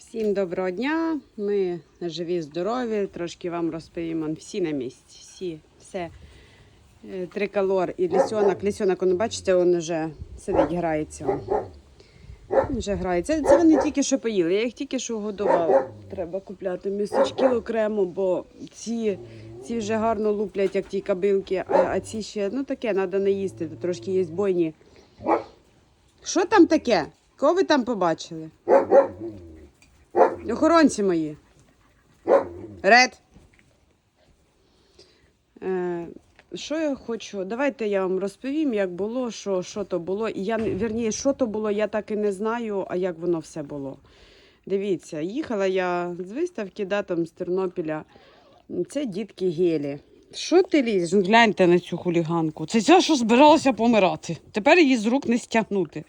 Всім доброго дня. Ми живі, здорові. Трошки вам розповімо. Всі на місці. Всі, все. Е, Триколор і лісьонок. Лісьонок, он, бачите, він вже сидить, грається. Він Вже грається. Це вони тільки що поїли. Я їх тільки що годувала. Треба купляти місочки окремо, бо ці, ці вже гарно луплять, як ті кабилки, а, а ці ще, ну таке, треба не їсти. Тут трошки є бойні. Що там таке? Кого ви там побачили? Охоронці мої. Ред. Е, що я хочу? Давайте я вам розповім, як було, що, що то було. І я вірніше, що то було, я так і не знаю, а як воно все було. Дивіться, їхала я з виставки, да, там з Тернопіля. Це дітки гелі. Що ти лізеш? Ну, Гляньте на цю хуліганку. Це ця, що збиралася помирати. Тепер її з рук не стягнути.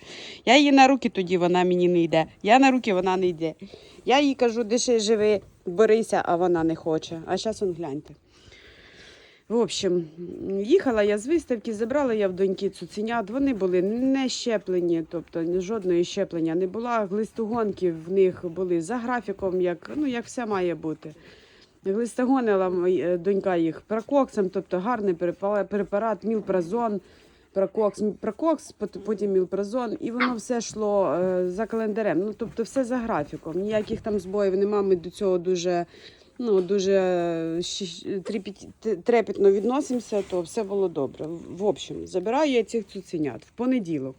Я її на руки тоді вона мені не йде. Я на руки вона не йде. Я їй кажу, диши, живи, борися, а вона не хоче. А зараз он гляньте. В общем, їхала я з виставки, забрала я в доньки цуценят. Вони були не щеплені, тобто жодної щеплення не було. Глистогонки в них були за графіком, як, ну, як все має бути. Глистогонила моя донька їх прококсом, тобто гарний препарат, мілпразон, прококс, прококс, пот- потім мілпразон, і воно все йшло е, за календарем. Ну, тобто все за графіком. Ніяких там збоїв немає. Ми до цього дуже, ну, дуже щ- трепетно відносимося, то все було добре. В общем, забираю я цих цуценят в понеділок.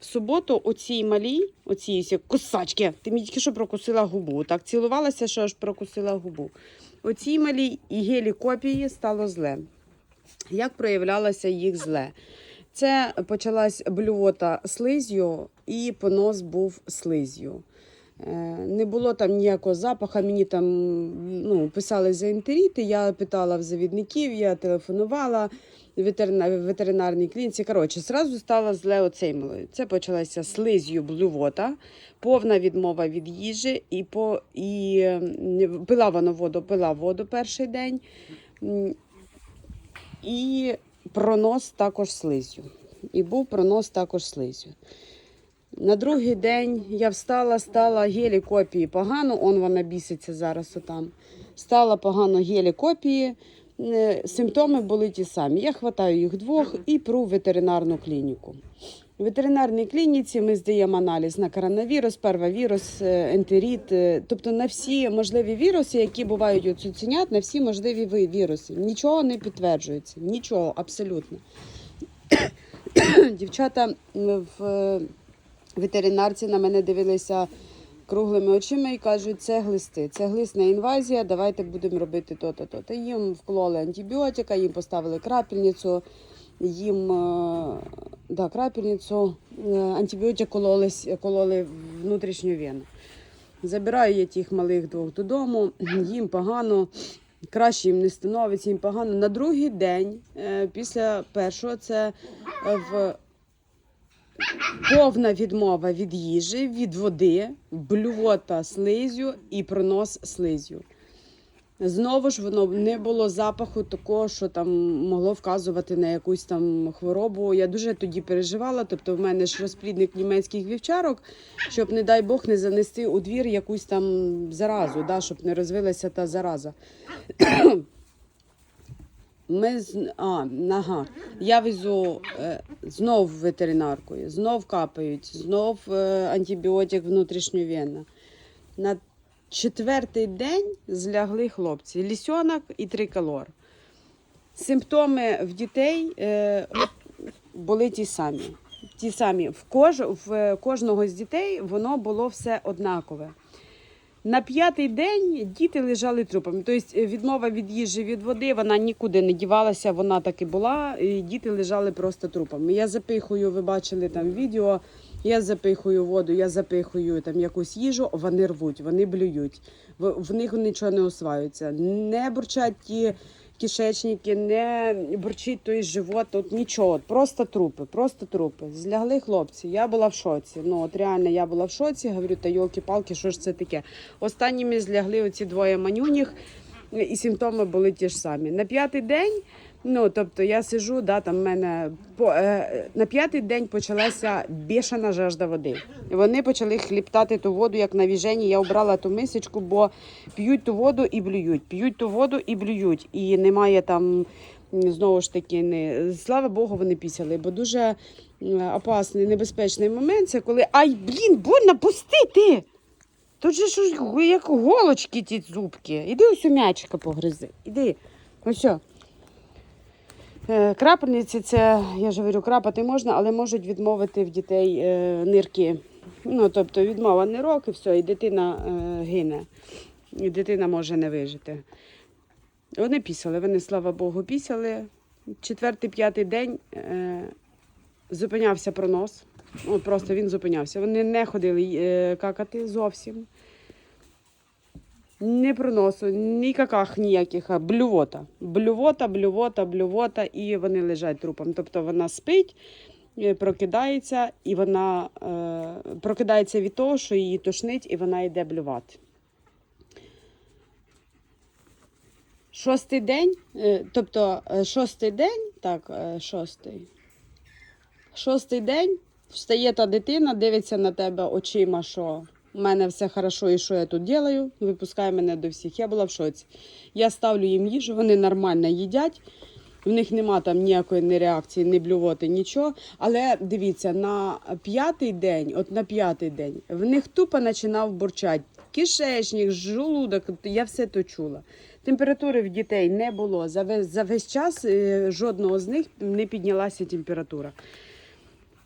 В суботу оцій малій, оцій кусачки, ти мені тільки що прокусила губу. Так цілувалася, що аж прокусила губу. Оцій малій і гелі копії стало зле. Як проявлялося їх зле? Це почалась блювота слизю і понос був слизью. Е, Не було там ніякого запаху, мені там ну, писали за інтеріти, я питала в завідників, я телефонувала ветеринарній клініці. Коротше, зразу стало зле оцей малий. Це почалася слизью блювота, повна відмова від їжі, і, по, і пила вона воду, пила воду перший день. І пронос також слизю. І був пронос також слизю. На другий день я встала, стала гелі копії погано, он вона біситься зараз отам. Стала погано гелі копії. Е, Симптоми були ті самі. Я хватаю їх двох і пру в ветеринарну клініку. У ветеринарній клініці ми здаємо аналіз на коронавірус, первовірус, е, ентерит, е, тобто на всі можливі віруси, які бувають у цуценят, на всі можливі віруси. Нічого не підтверджується, нічого абсолютно. Дівчата в ветеринарці на мене дивилися круглими очима і кажуть, це глисти, це глисна інвазія, давайте будемо робити то-то, то-то. Їм вкололи антибіотика, їм поставили крапельницю, їм е, да, крапельницю, е, антибіотик кололись, кололи внутрішню вену. Забираю я тих малих двох додому, їм погано, краще їм не становиться, їм погано. На другий день, е, після першого, це в повна відмова від їжі, від води, блювота слизю і пронос слизю. Знову ж воно не було запаху такого, що там могло вказувати на якусь там хворобу. Я дуже тоді переживала. Тобто, в мене ж розплідник німецьких вівчарок, щоб, не дай Бог, не занести у двір якусь там заразу, да, щоб не розвилася та зараза. Ми з а, ага. Я везу е, знов ветеринаркою, знов капають, знов е, антибіотик внутрішньовенна. На четвертий день злягли хлопці. Лісьонок і триколор. Симптоми в дітей е, були ті самі. Ті самі. В, кож, в кожного з дітей воно було все однакове. На п'ятий день діти лежали трупами. Тобто е, відмова від їжі від води, вона нікуди не дівалася, вона так і була. І діти лежали просто трупами. Я запихую, ви бачили там відео. Я запихую воду, я запихую там якусь їжу, вони рвуть, вони блюють. В, в них нічого не осваюється. Не бурчать ті кишечники, не борчить той живот, тут нічого. От Просто трупи, просто трупи. Злягли хлопці. Я була в шоці. Ну от реально я була в шоці. Говорю, та йолки-палки, що ж це таке? Останніми злягли оці двоє манюніх. і симптоми були ті ж самі. На п'ятий день, ну тобто я сижу, да, там в мене по, е, на п'ятий день почалася бішана жажда води. Вони почали хліптати ту воду, як на віжені. Я обрала ту мисочку, бо п'ють ту воду і блюють, п'ють ту воду і блюють. І немає там знову ж таки не слава Богу, вони пісяли, бо дуже опасний, небезпечний момент. Це коли ай, блін, больно пустити. Тут же ж як голочки ті зубки. Іди ось у м'ячика погризи. Іди. Ось. Е, Крапельниці це, я ж говорю, крапати можна, але можуть відмовити в дітей е, нирки. Ну, тобто відмова нирок і все, і дитина е, гине. І дитина може не вижити. Вони пісяли, вони, слава Богу, пісяли. Четвертий, п'ятий день зупинявся пронос. Просто він зупинявся. Вони не ходили какати зовсім. Не проносу, ні каках ніяких, блювота. Блювота, блювота, блювота, і вони лежать трупом. Тобто вона спить, е, прокидається, і вона е, прокидається від того, що її тошнить, і вона йде блювати. Шостий день, е, тобто е, шостий день, так, е, шостий. Шостий день встає та дитина, дивиться на тебе очима, що у мене все хорошо і що я тут делаю, випускає мене до всіх. Я була в шоці. Я ставлю їм їжу, вони нормально їдять. В них нема там ніякої ні реакції, ні блювоти, нічого. Але дивіться, на п'ятий день, от на п'ятий день, в них тупо починав бурчати. Кишечник, желудок, я все то чула. Температури в дітей не було. За весь, за весь час е, жодного з них не піднялася температура.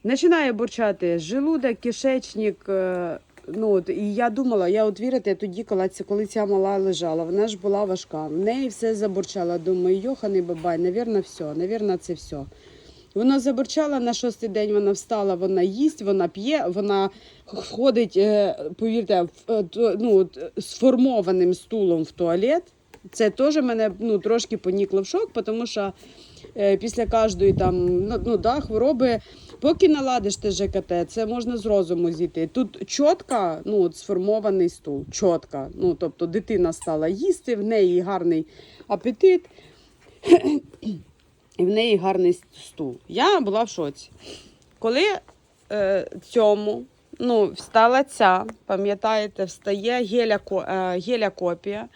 Починає бурчати желудок, кишечник. Ну, от, і я думала, я от вірите, тоді, коли, ця- коли ця мала лежала, вона ж була важка. В неї все забурчало. Думаю, йоханий бабай, навірно, все, навірно, це все. Вона забурчала на шостий день, вона встала, вона їсть, вона п'є, вона ходить, е, повірте, е, ну, сформованим стулом в туалет. Це теж мене ну, трошки понікло в шок, тому що е, після кожної там, ну, ну, да, хвороби, поки наладиш те ЖКТ, це можна з розуму зійти. Тут чітко ну, от, сформований стул. Чітко. Ну, тобто дитина стала їсти, в неї гарний апетит. І в неї гарний стул. Я була в шоці. Коли е, цьому ну, встала ця, пам'ятаєте, встає геля, е, геля копія.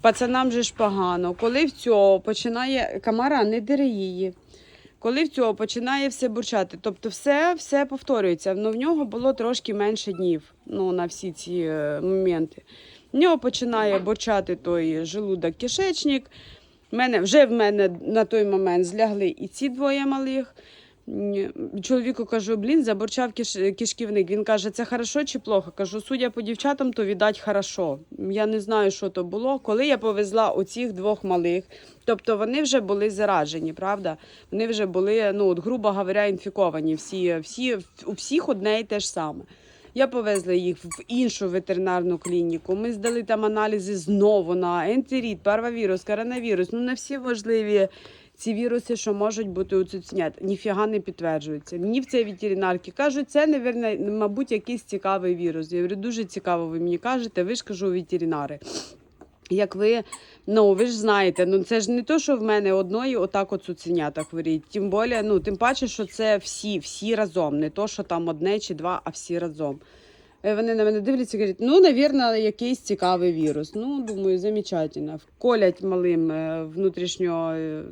Пацанам же ж погано. Коли в цього починає камара, не дири її. Коли в цього починає все бурчати, тобто все, все повторюється. Ну, в нього було трошки менше днів ну, на всі ці е, моменти. В нього починає бурчати той желудок кишечник. Мене, вже в мене на той момент злягли і ці двоє малих. Чоловіку кажу, блін, забурчав киш, кишківник. Він каже, це хорошо чи плохо? Кажу, судя по дівчатам, то віддать хорошо. Я не знаю, що то було. Коли я повезла оцих двох малих, тобто вони вже були заражені, правда? Вони вже були, ну, от, грубо говоря, інфіковані. Всі, всі, у всіх одне і те ж саме. Я повезла їх в іншу ветеринарну клініку. Ми здали там аналізи знову на ентерит, парвовірус, коронавірус, ну на всі можливі ці віруси, що можуть бути у цуценят, ніфіга не підтверджуються. Мені в цій ветеринарці кажуть, це, навірно, мабуть, якийсь цікавий вірус. Я говорю, дуже цікаво, ви мені кажете, ви ж кажу ветеринари. Як ви, ну ви ж знаєте, ну це ж не то, що в мене одної отак от цуценята хворіють. Тим більше, ну тим паче, що це всі, всі разом, не то, що там одне чи два, а всі разом. Е, Вони на мене дивляться і кажуть, ну, навірно, якийсь цікавий вірус. Ну, думаю, замечательно. Колять малим е, внутрішнього е,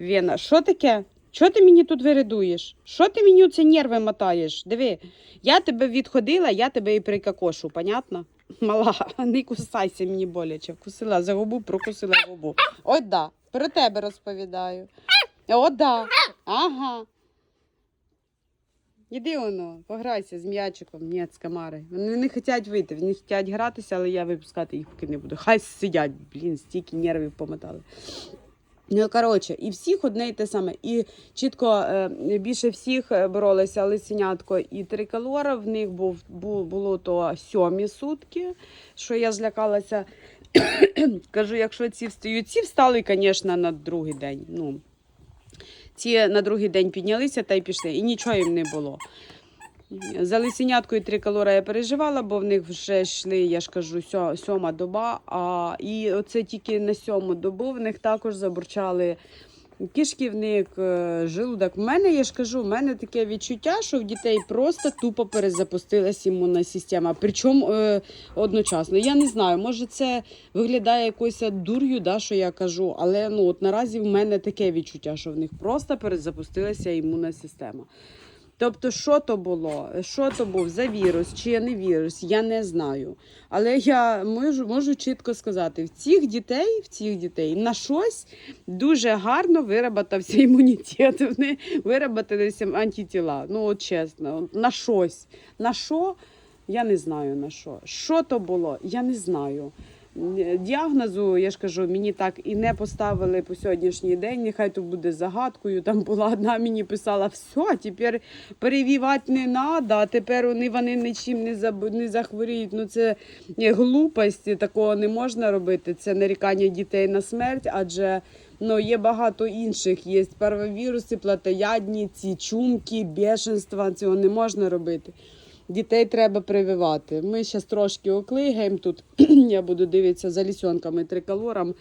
вена. Що таке? Що ти мені тут виридуєш? Що ти мені це нерви мотаєш? Диви, я тебе відходила, я тебе і прикакошу, понятно? Мала, не кусайся мені боляче. Вкусила за губу, прокусила губу. От да, про тебе розповідаю. О, да. Ага. Іди воно, пограйся з м'ячиком, ні, з камари. Вони не хочуть вийти, вони хочуть гратися, але я випускати їх поки не буду. Хай сидять, блін, стільки нервів помотали. Ну, коротше, і всіх одне і те саме. І чітко е, більше всіх е, боролися лисенятко і триколора. В них був, бу- було то сьомі сутки, що я злякалася. Кажу, якщо ці встають, ці встали, звісно, на другий день. Ну, ці на другий день піднялися та й пішли, і нічого їм не було. За лисеняткою триколора я переживала, бо в них вже йшли, я ж кажу, сьома доба. А, і оце тільки на сьому добу в них також забурчали кишківник, е, желудок. В мене, я ж кажу, в мене таке відчуття, що в дітей просто тупо перезапустилась імунна система. Причому е, одночасно. Я не знаю, може це виглядає якоюсь дур'ю, да, що я кажу, але ну, от наразі в мене таке відчуття, що в них просто перезапустилася імунна система. Тобто, що то було, що то був за вірус, чи не вірус, я не знаю. Але я можу, можу чітко сказати: в цих дітей, в цих дітей на щось дуже гарно вироботався імунітет. Вони вироботилися антитіла. Ну, от чесно, на щось. На що? Я не знаю на що. Що то було? Я не знаю. Діагнозу, я ж кажу, мені так і не поставили по сьогоднішній день. Нехай то буде загадкою. Там була одна мені писала: все, тепер перевівати не треба, а тепер вони, вони нічим не, заб... не захворіють. Ну це е, глупості, такого не можна робити. Це нарікання дітей на смерть, адже ну, є багато інших. Є парвовіруси, платоядні, ці чумки, бешенства. Цього не можна робити. Дітей треба прививати. Ми зараз трошки оклигаємо тут. Я буду дивитися за лісьонками триколором.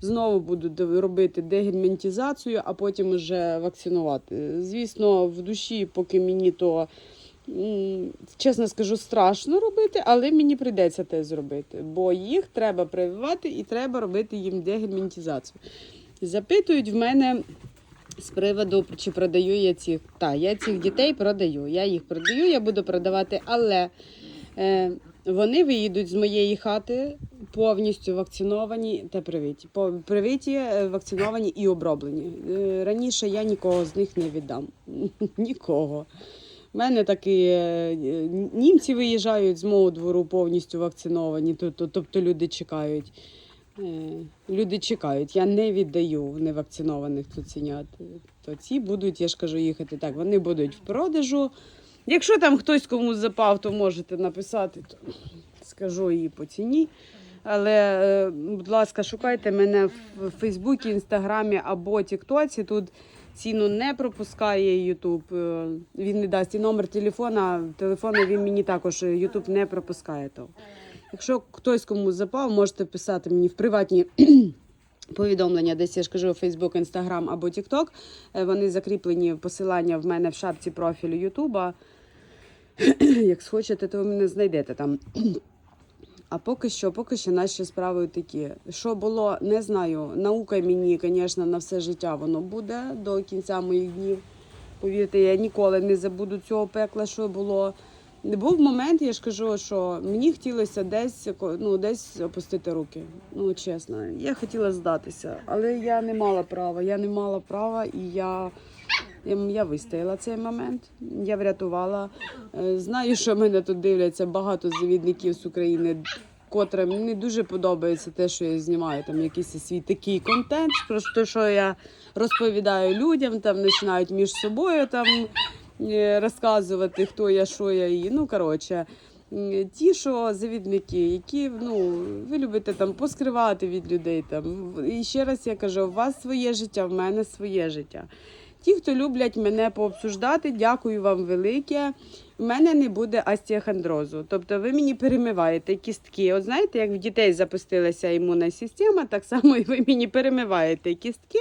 Знову буду робити дегельмінтізацію, а потім вже вакцинувати. Звісно, в душі, поки мені то, чесно скажу, страшно робити, але мені прийдеться те зробити, бо їх треба прививати і треба робити їм дегельмінтізацію. Запитують в мене з приводу, чи продаю я цих. Так, я цих дітей продаю. Я їх продаю, я буду продавати, але е, вони виїдуть з моєї хати повністю вакциновані та привиті. Привиті, е, вакциновані і оброблені. Е, Раніше я нікого з них не віддам. Нікого. У мене такі е, німці виїжджають з мого двору повністю вакциновані, тобто люди чекають. Е, Люди чекають, я не віддаю невакцинованих цуценят. То ці будуть, я ж кажу, їхати так. Вони будуть в продажу. Якщо там хтось комусь запав, то можете написати, то скажу її по ціні. Але, е, будь ласка, шукайте мене в Фейсбуці, Інстаграмі або Тіктоці. Тут ціну не пропускає Ютуб. Е, Він не дасть і номер телефона. Телефону він мені також Ютуб не пропускає. То. Якщо хтось комусь запав, можете писати мені в приватні повідомлення, десь я ж кажу, Фейсбук, Інстаграм або Тікток. Вони закріплені посилання в мене в шапці профілю Ютуба. Як схочете, то ви мене знайдете там. А поки що, поки що наші справи такі. Що було, не знаю. Наука мені, звісно, на все життя воно буде до кінця моїх днів. Повірте, я ніколи не забуду цього пекла, що було. Був момент, я ж кажу, що мені хотілося десь ну, десь опустити руки. Ну, чесно, я хотіла здатися, але я не мала права. Я не мала права, і я, я, вистояла цей момент. Я врятувала. Е, Знаю, що мене тут дивляться багато завідників з України, котрим не дуже подобається те, що я знімаю там якийсь свій такий контент, про те, що я розповідаю людям, там починають між собою там розказувати, хто я, що я і. Ну, коротше. Ті, що завідники, які ну ви любите там поскривати від людей. Там і ще раз я кажу, у вас своє життя, в мене своє життя. Ті, хто люблять мене пообсуждати, дякую вам велике. У мене не буде остеохондрозу. Тобто ви мені перемиваєте кістки. От знаєте, як в дітей запустилася імунна система, так само і ви мені перемиваєте кістки,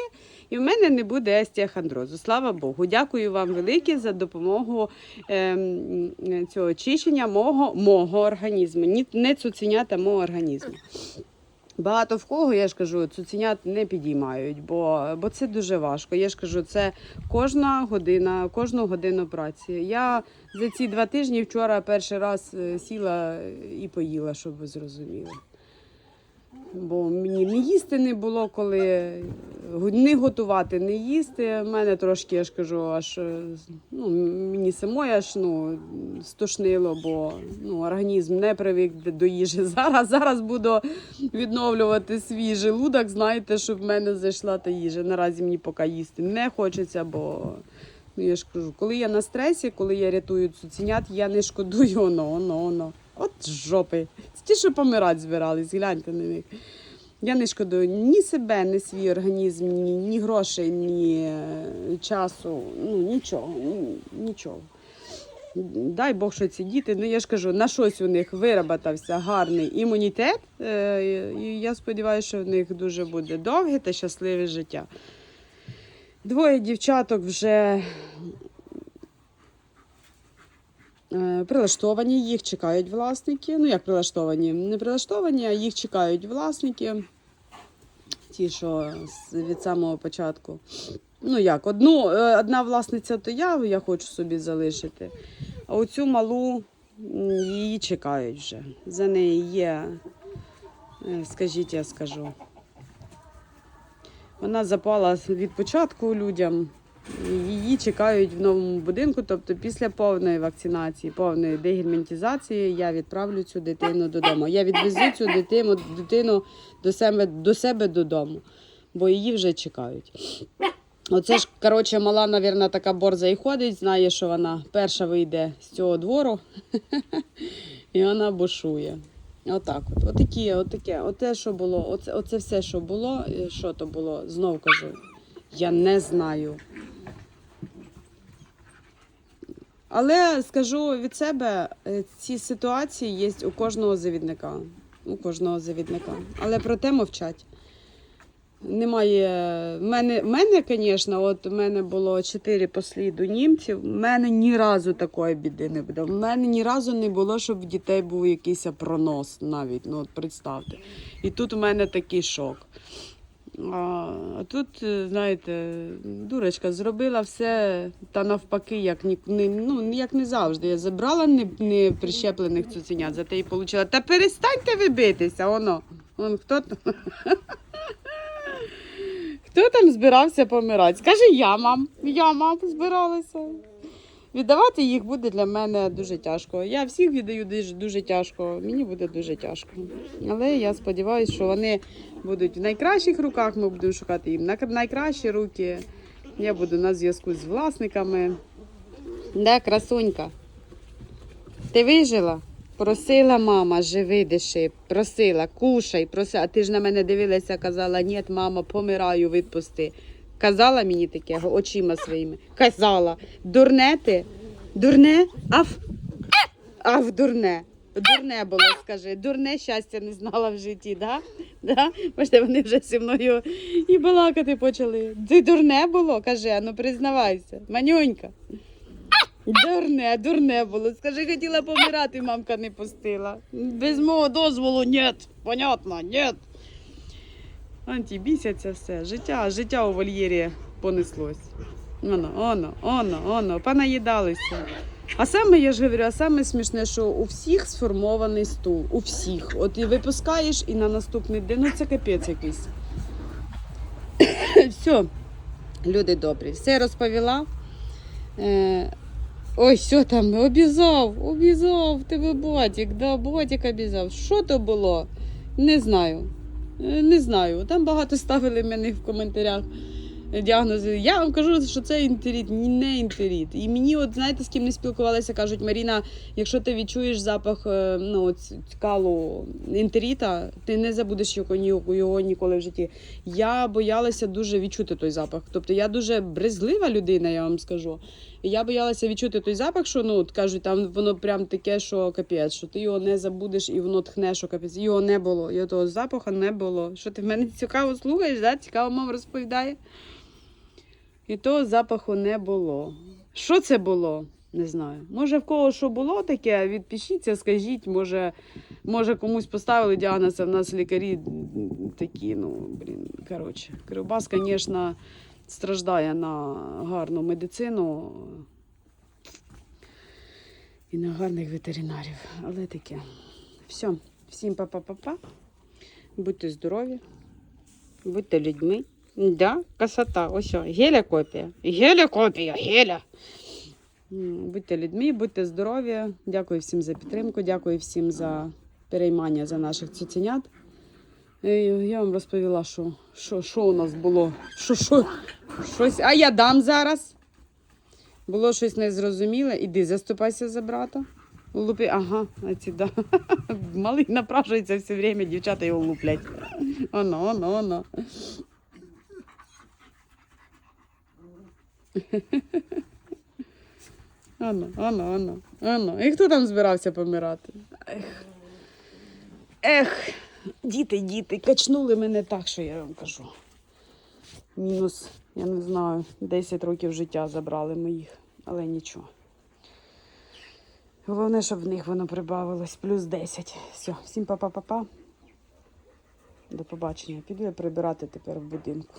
і в мене не буде остеохондрозу. Слава Богу. Дякую вам велике за допомогу ем, цього очищення мого, мого організму. Ні, не цуценята мого організму. Багато в кого, я ж кажу, цуценят не підіймають, бо, бо це дуже важко. Я ж кажу, це кожна година, кожну годину праці. Я за ці два тижні вчора перший раз е, сіла і поїла, щоб ви зрозуміли. Бо мені не їсти не було коли, не готувати, не їсти. У мене трошки, я ж кажу, аж е, ну, мені самої аж ну, стошнило, бо ну, організм не привик до їжі. Зараз, зараз буду відновлювати свій желудок, знаєте, щоб в мене зайшла та їжа. Наразі мені поки їсти не хочеться, бо ну, я ж кажу, коли я на стресі, коли я рятую цуценят, я не шкодую оно, оно, оно. От жопи. Це ті, що помирати збирались, гляньте на них. Я не шкодую ні себе, ні свій організм, ні, ні грошей, ні е, часу, ну нічого, ні- нічого. дай Бог, що ці діти, ну я ж кажу, на щось у них вироботався гарний імунітет. е, І я сподіваюся, що в них дуже буде довге та щасливе життя. Двоє дівчаток вже е, прилаштовані, їх чекають власники. Ну, як прилаштовані? Не прилаштовані, а їх чекають власники. Ті, що від самого початку. Ну як, одну, е, одна власниця, то я, я хочу собі залишити. А оцю малу її чекають вже. За неї є, е, скажіть, я скажу. Вона запала від початку людям. Її чекають в новому будинку, тобто після повної вакцинації, повної дегельмінтізації я відправлю цю дитину додому. Я відвезу цю дитину, дитину до себе, до себе додому, бо її вже чекають. Оце ж, коротше, мала, навірно, така борза і ходить, знає, що вона перша вийде з цього двору, і вона бушує. Отак от. Отакі, отаке, оте, що було, оце, оце все, що було, що то було, знов кажу, я не знаю. Але скажу від себе, е, ці ситуації є у кожного завідника. У кожного завідника. Але проте мовчать. Немає. В мене, в мене, звісно, от у мене було чотири посліду німців. В мене ні разу такої біди не було. В мене ні разу не було, щоб в дітей був якийсь пронос навіть. Ну, от представте. І тут у мене такий шок. А, тут, е, знаєте, дурочка зробила все та навпаки, як ні, ну, як не завжди. Я забрала не, не прищеплених цуценят, зате і отримала. Та перестаньте ви битися, воно. Вон, хто там? Хто там збирався помирати? Скажи, я мам. Я мам збиралася. Віддавати їх буде для мене дуже тяжко. Я всіх віддаю дуже, тяжко. Мені буде дуже тяжко. Але я сподіваюся, що вони будуть в найкращих руках. Ми будемо шукати їм на найкращі руки. Я буду на зв'язку з власниками. Де, красунька? Ти вижила? Просила мама, живи диши, просила, кушай, просила. А ти ж на мене дивилася, казала, ні, мама, помираю, відпусти. Казала мені таке очима своїми. Казала, дурне ти? Дурне? Аф? Аф, дурне. Дурне було, скажи. Дурне щастя не знала в житті, да? Да? Бачите, вони вже зі мною і балакати почали. Ти дурне було? Каже, ну признавайся. Манюнька. Дурне, дурне було. Скажи, хотіла помирати, мамка не пустила. Без мого дозволу ні. Понятно, ні. Анті, бісяться все. Життя, життя у вольєрі понеслось. Оно, оно, оно, оно, понаїдалися. А саме, я ж говорю, а саме смішне, що у всіх сформований стул. У всіх. От і випускаєш, і на наступний день. Ну це капець якийсь. все, люди добрі, все розповіла. Ой, що там, обізав, обізав тебе батік, да, батік обізав. Що то було? Не знаю. Е, Не знаю. Там багато ставили мене в коментарях діагнози. Я вам кажу, що це інтеріт, не інтеріт. І мені, от знаєте, з ким не спілкувалася, кажуть, Маріна, якщо ти відчуєш запах е, ну, калу інтеріта, ти не забудеш його, його ніколи в житті. Я боялася дуже відчути той запах. Тобто я дуже брезглива людина, я вам скажу. І я боялася відчути той запах, що ну кажуть, там воно прям таке, що капець, що ти його не забудеш і воно тхне, що капець. Його не було. І того запаху не було. Що ти в мене цікаво слухаєш, да? цікаво мама розповідає. І того запаху не було. Що це було? Не знаю. Може, в кого що було таке, відпишіться, скажіть, може, може комусь поставили діагноз, а в нас лікарі такі, ну, блін, коротше. Кривбас, звісно, страждає на гарну медицину і на гарних ветеринарів. Але таке. Все, всім па-па-па-па. Будьте здорові, будьте людьми. Да, красота. Ось, геля копія. Геля копія, геля. Будьте людьми, будьте здорові. Дякую всім за підтримку, дякую всім за переймання за наших цуценят. Е, Я вам розповіла, що, що, що у нас було. Що, що, щось. А я дам зараз. Було щось незрозуміле. Іди, заступайся за брата. Лупи, ага, а ці да. Малий напрашується все время, дівчата його луплять. Оно, оно, оно. Ано, ано, ано, ано. І хто там збирався помирати? Ех. Ех, діти, діти, качнули мене так, що я вам кажу. Мінус, я не знаю, 10 років життя забрали моїх, але нічого. Головне, щоб в них воно прибавилось, плюс 10. Все, всім па-па-па-па. До побачення. Піду я прибирати тепер в будинку.